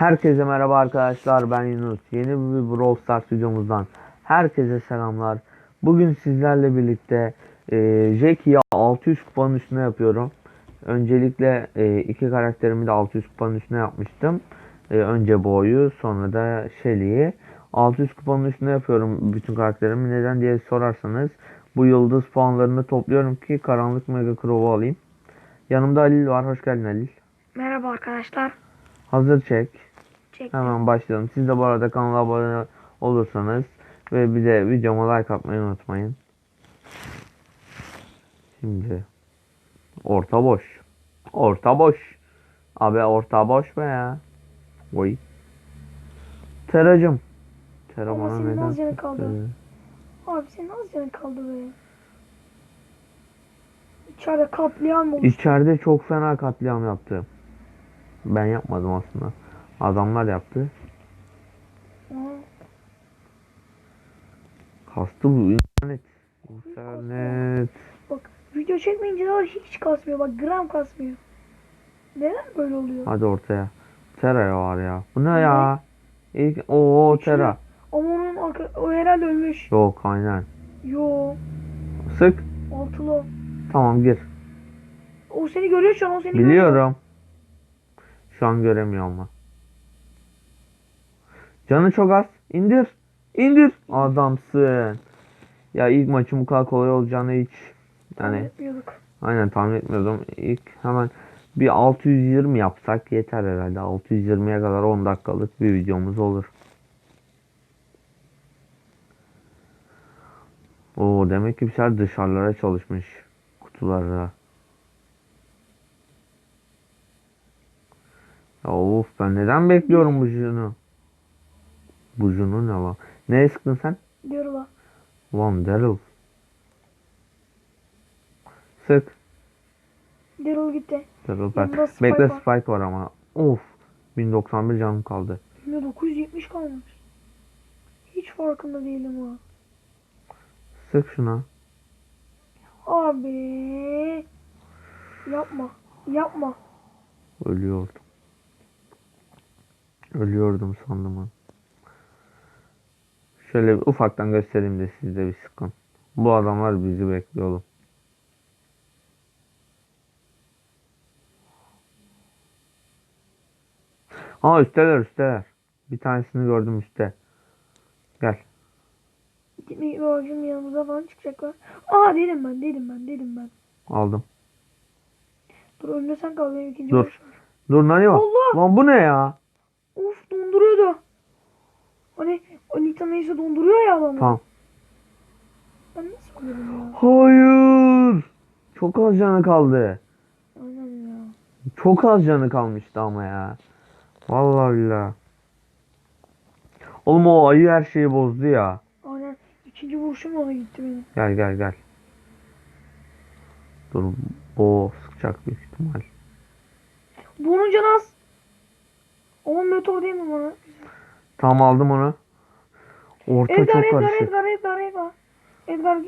Herkese merhaba arkadaşlar ben Yunus. Yeni bir Brawl Stars videomuzdan herkese selamlar. Bugün sizlerle birlikte e, Jackie'yi 600 kupanın üstüne yapıyorum. Öncelikle e, iki karakterimi de 600 kupanın üstüne yapmıştım. E, önce Bo'yu sonra da Shelly'yi. 600 kupanın üstüne yapıyorum bütün karakterimi. Neden diye sorarsanız bu yıldız puanlarını topluyorum ki karanlık mega crow'u alayım. Yanımda Halil var. Hoş geldin Halil. Merhaba arkadaşlar. Hazır çek. Çektim. Hemen başlayalım. Siz de bu arada kanala abone olursanız ve bir de videoma like atmayı unutmayın. Şimdi orta boş. Orta boş. Abi orta boş be ya. Oy. Teracım. Tera Ama bana senin neden az sıktı? kaldı. Abi senin az canın kaldı be. İçeride katliam olmuş. İçeride çok fena katliam yaptı. Ben yapmadım aslında. Adamlar yaptı. Kastı bu internet. İnternet. Bak video çekmeyince de hiç kasmıyor. Bak gram kasmıyor. Neden böyle oluyor? Hadi ortaya. Tera var ya. Bu ne ya? İlk o. Tera. Ama onun. O herhalde ölmüş. Yok aynen. Yo. Sık. Altılı. Tamam gir. O seni görüyor şu an. O seni görüyor. Biliyorum. Şu an göremiyor ama. Canı çok az. İndir. İndir. Adamsın. Ya ilk maçın bu kadar kolay olacağını hiç yani aynen tahmin etmiyordum. İlk hemen bir 620 yapsak yeter herhalde. 620'ye kadar 10 dakikalık bir videomuz olur. Oo demek ki bir şeyler dışarılara çalışmış kutulara. Ya of ben neden bekliyorum bu junu? Bu junu ne lan? Neye sıktın sen? La. Lan Daryl. Sık. Daryl gitti. Daryl Yanında ben. Spike Bekle var. Spike var ama. Of. 1091 canım kaldı. Şimdi 970 kalmış. Hiç farkında değilim ha. Sık şuna. Abi. Yapma. Yapma. Ölüyordum. Ölüyordum sandım ben. Şöyle bir ufaktan göstereyim de siz de bir sıkın. Bu adamlar bizi bekliyor oğlum. Aa üstteler üstteler. Bir tanesini gördüm üstte. Gel. Babacım yanımıza falan çıkacaklar. Aa dedim ben dedim ben dedim ben. Aldım. Dur önüne sen kal benim ikinci Dur. başım. Dur Nani bak. Allah! Lan bu ne ya? Of donduruyordu. Hani o Nita neyse donduruyor ya adamı. Tamam. Ben nasıl olurum ya? Hayır. Çok az canı kaldı. Aynen ya. Çok az canı kalmıştı ama ya. Vallahi billahi. Oğlum o ayı her şeyi bozdu ya. Aynen. İkinci vuruşum ona gitti benim. Gel gel gel. Dur o sıkacak büyük ihtimal. Bunun canı az. Ama meteor değil mi bana? Tamam aldım onu. Orta Edgar, çok Edgar, karışık. Edgar, Edgar, Edgar. Edgar.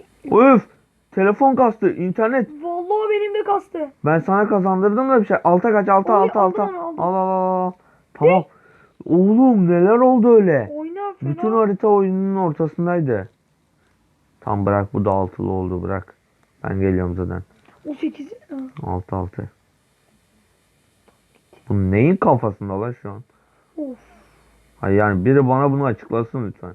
Öf! Telefon kastı, internet. Vallahi benim de kastı. Ben sana kazandırdım da bir şey. Alta kaç, alta, Oy, alta, alta. Al, al, al, al. Tamam. Oğlum neler oldu öyle? Oyna fena. Bütün harita oyunun ortasındaydı. Tam bırak bu da altılı oldu bırak. Ben geliyorum zaten. O 8. Ha. Altı altı. Bu neyin kafasında lan şu an? Of. Hayır yani biri bana bunu açıklasın lütfen.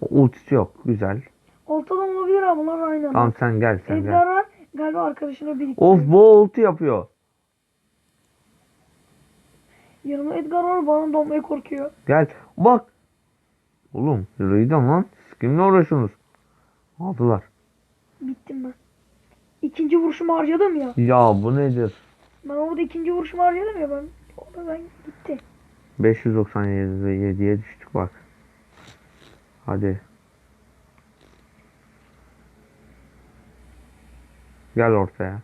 Ultisi yok. Güzel. Altıdan olabilir abi bunlar aynı. Tamam sen gel sen gel. Edgar'a galiba arkadaşına birlikte. Of bu ulti yapıyor. Yanıma Edgar var bana donmaya korkuyor. Gel. Bak. Oğlum yürüyden lan. Siz kimle uğraşıyorsunuz? Aldılar. Bittim ben. İkinci vuruşumu harcadım ya. Ya bu nedir? Ben orada ikinci vuruşumu harcadım ya ben. Orada ben gitti. 597'ye düştük bak. Hadi. Gel ortaya.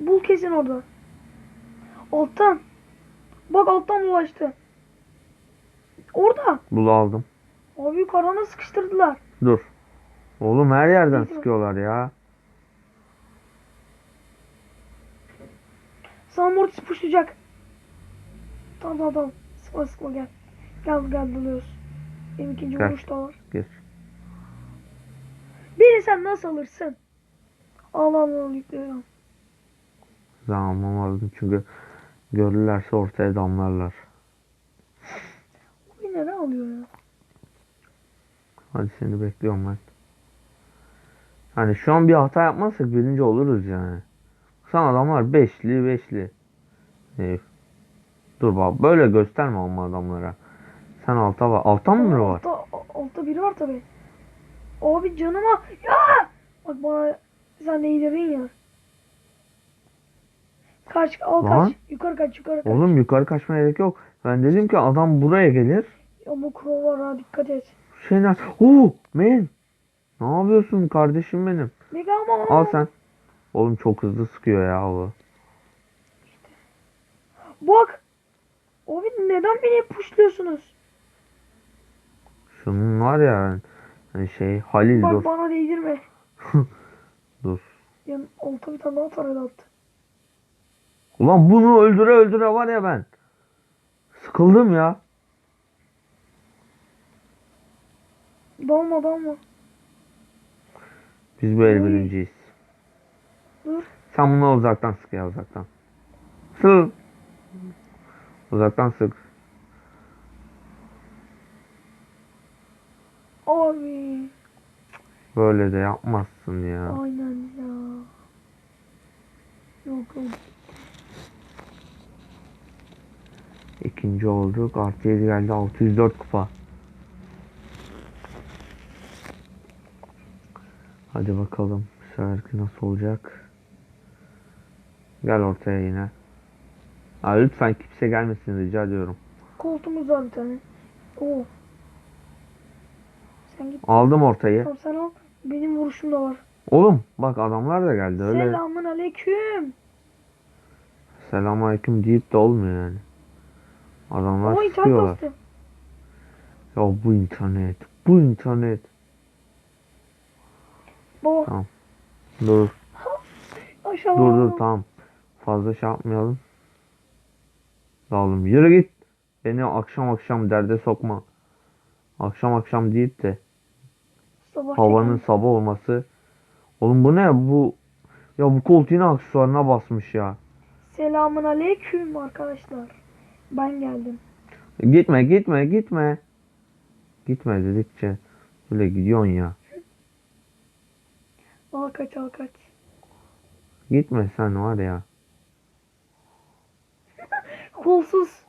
Bul kesin orada. Alttan. Bak alttan dolaştı. Orada. Bulu aldım. Abi yukarıdan sıkıştırdılar. Dur. Oğlum her yerden Neyse. sıkıyorlar ya. Sana Mortis pushlayacak. Tamam tamam tamam. Sıkma sıkma gel. Gel gel dalıyoruz. Benim ikinci Gel. vuruş da var. Geç. Beni sen nasıl alırsın? Al al al yüklüyorum. Zamanlamadım çünkü görürlerse ortaya damlarlar. Bu neden alıyor ya? Hadi seni bekliyorum ben. Hani şu an bir hata yapmazsak birinci oluruz yani. Sen adamlar beşli beşli. Ee, dur bak böyle gösterme ama adamlara. Sen alta bak. Altta mı biri var? Altta, altta biri var tabi. Abi canıma. Ya! Bak bana sen değdirdin ya. Kaç al Lan. kaç. Yukarı kaç yukarı kaç. Oğlum yukarı kaçmaya gerek yok. Ben dedim ki adam buraya gelir. Ama kuro var ha dikkat et. Şeyler. Oo, men. Ne yapıyorsun kardeşim benim? Mega ama. Al sen. Oğlum çok hızlı sıkıyor ya bu. Bak. Abi neden beni pushluyorsunuz? Şunun var ya hani şey Halil Bak dur. bana değdirme. Dur. Yani alta bir tane daha taradı attı. Ulan bunu öldüre öldüre var ya ben. Sıkıldım ya. Dalma dalma. Biz el Oy. birinciyiz. Dur. Sen bunu uzaktan sık ya uzaktan. Sık. Uzaktan sık. Abi. Böyle de yapmazsın ya. Aynen ya. Yok yok. İkinci olduk. Artı 7 geldi. 604 kupa. Hadi bakalım. Bu seferki nasıl olacak? Gel ortaya yine. Aa, lütfen kimse gelmesin rica ediyorum. Koltuğumuz var bir tane. Oo. Sen git. Aldım ortayı. Tamam sen al. Benim vuruşum da var. Oğlum bak adamlar da geldi öyle. Selamun aleyküm. Selamünaleyküm deyip de olmuyor yani. Adamlar Ama internet sıkıyorlar. bastı. Ya bu internet. Bu internet. Baba Tamam. Dur. aşağı. Dur dur tamam. Fazla şey yapmayalım. Dağılım. Yürü git. Beni akşam akşam derde sokma. Akşam akşam deyip de Sabah havanın çekelim. sabah olması. Oğlum bu ne bu? Ya bu kolt yine aksesuarına basmış ya. Selamun aleyküm arkadaşlar. Ben geldim. Gitme gitme gitme. Gitme dedikçe böyle gidiyorsun ya. Al kaç al kaç. Gitme sen var ya. Kolsuz.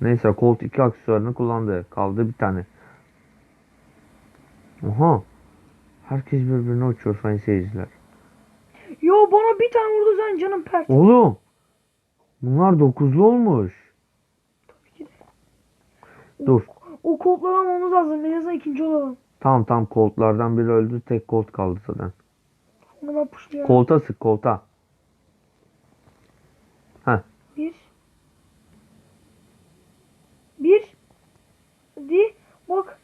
Neyse Colt 2 aksesuarını kullandı. Kaldı bir tane. Oha. Herkes birbirine uçuyor sayın seyirciler. Yo bana bir tane vurdu sen canım pert. Oğlum. Bunlar dokuzlu olmuş. Dur. O koltları almamız lazım. En azından ikinci olalım. Tamam tamam Colt'lardan biri öldü. Tek Colt kaldı zaten. Pushluyorum. Colt'a sık Colt'a. Bir. Bir. Hadi. Bak.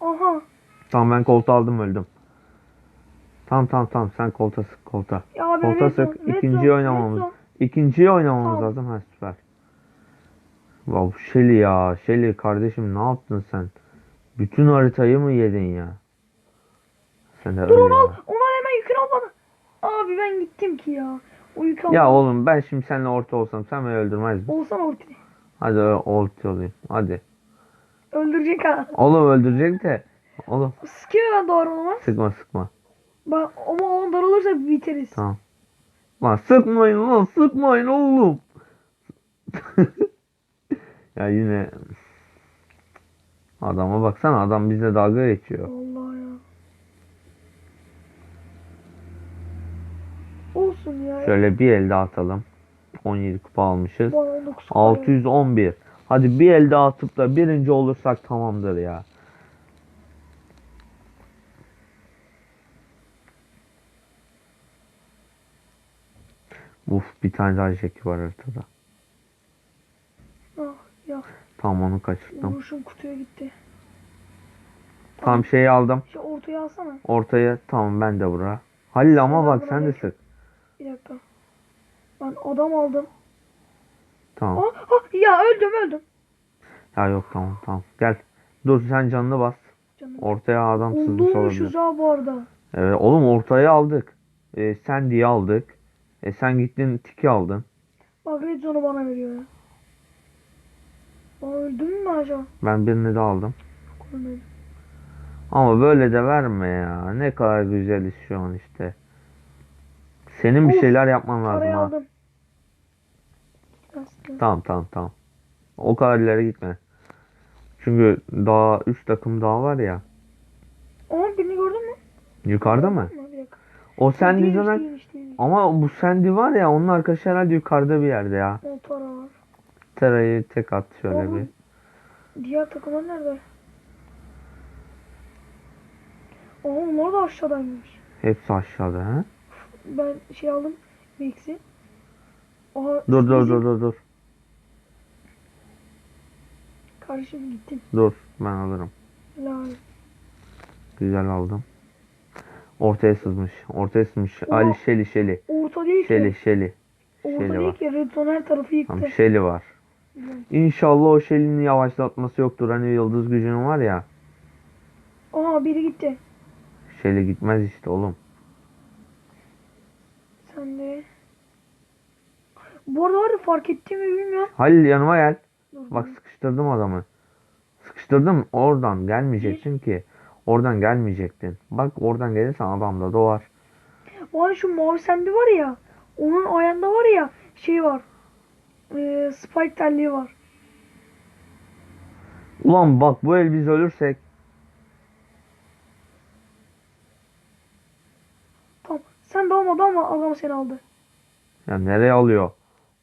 Aha. Tamam ben Colt'u aldım öldüm. Tamam tamam tamam sen Colt'a sık Colt'a. Ya abi zone, sık, red ikinciyi oynamamız. red zone. İkinciyi oynamamız Tamam. lazım. Ha süper. Wow Shelly ya. Shelly kardeşim ne yaptın sen? Bütün haritayı mı yedin ya? Sen de Dur onu al. Onu al hemen yükünü al bana. Abi ben gittim ki ya. O yükü al. Ya oğlum ben şimdi seninle orta olsam sen beni öldürmezdin. Olsan ortaya. Hadi orta olayım. Hadi. Öldürecek ha. Oğlum öldürecek de. Oğlum Sıkıyor ben doğru olmaz. sıkma sıkma. Bak ama o daralırsa biteriz. Tamam. Lan sıkmayın lan sıkmayın oğlum. ya yine adama baksana adam bizle dalga geçiyor. Vallahi ya. Olsun ya. Şöyle bir elde atalım. 17 kupa almışız. Bana 19 kupa ya. 611. Hadi bir elde atıp da birinci olursak tamamdır ya. Uf bir tane daha Jackie var haritada. Tamam onu kaçırdım. vuruşum kutuya gitti. Tam şeyi aldım. Şu ortaya alsana. Ortaya tamam ben de bura. Halil ama bak sen de sık. Bir dakika. Ben adam aldım. Tamam. Ah, ah, ya öldüm öldüm. Ya yok tamam tamam. Gel. Dur sen canını bas. Canım. Ortaya adam sızmış olabilir. Ha bu arada. Evet oğlum ortaya aldık. Ee, sen diye aldık. E sen gittin tiki aldın. Bak Red Zone'u bana veriyor ya. Öldüm mü acaba? Ben birini de aldım. Ölmedim. Ama böyle de verme ya. Ne kadar güzeliz şu an işte. Senin bir Of, şeyler yapman lazım ha. aldım. Aslında. Tamam tamam tamam. O kadar ileri gitme. Çünkü daha 3 takım daha var ya. Ama birini gördün mü? Yukarıda mı? O Değilmiş, zaten ama bu Sandy var ya onun arkadaşı herhalde yukarıda bir yerde ya. O para var. Terayı tek at şöyle Oğlum. bir. Diğer takımlar nerede? Aa onlar da aşağıdaymış. Hepsi aşağıda ha. Ben şey aldım. Aha, Dur dur dur dur dur. Kardeşim gittim. Dur ben alırım. Helal. Güzel aldım. Ortaya sızmış. Ortaya sızmış. Oha. Ali Şeli Şeli. Orta değil Şeli ki. Şeli. Orta Şeli değil var. ki. Red Zone her tarafı yıktı. Tamam Şeli var. İnşallah o Şeli'nin yavaşlatması yoktur. Hani yıldız gücün var ya. Aha biri gitti. Şeli gitmez işte oğlum. Sen de. Bu arada var ya fark ettiğimi bilmiyorum. Halil yanıma gel. Dur, Bak dur. sıkıştırdım adamı. Sıkıştırdım oradan gelmeyeceksin ki. Oradan gelmeyecektin. Bak oradan gelirsen adam da doğar. Var şu mavi sendi var ya. Onun ayağında var ya şey var. Ee, spike telliği var. Ulan bak bu el biz ölürsek. Tamam. Sen de olmadı ama adam seni aldı. Ya nereye alıyor?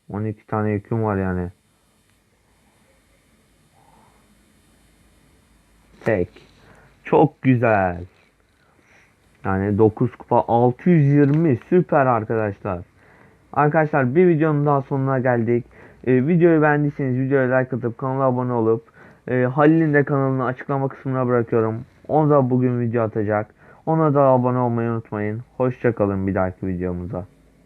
12 tane yüküm var yani. Tek. Çok güzel. Yani 9 kupa 620 süper arkadaşlar. Arkadaşlar bir videonun daha sonuna geldik. Ee, videoyu beğendiyseniz videoya like atıp kanala abone olup e, Halil'in de kanalını açıklama kısmına bırakıyorum. O da bugün video atacak. Ona da abone olmayı unutmayın. Hoşçakalın bir dahaki videomuza.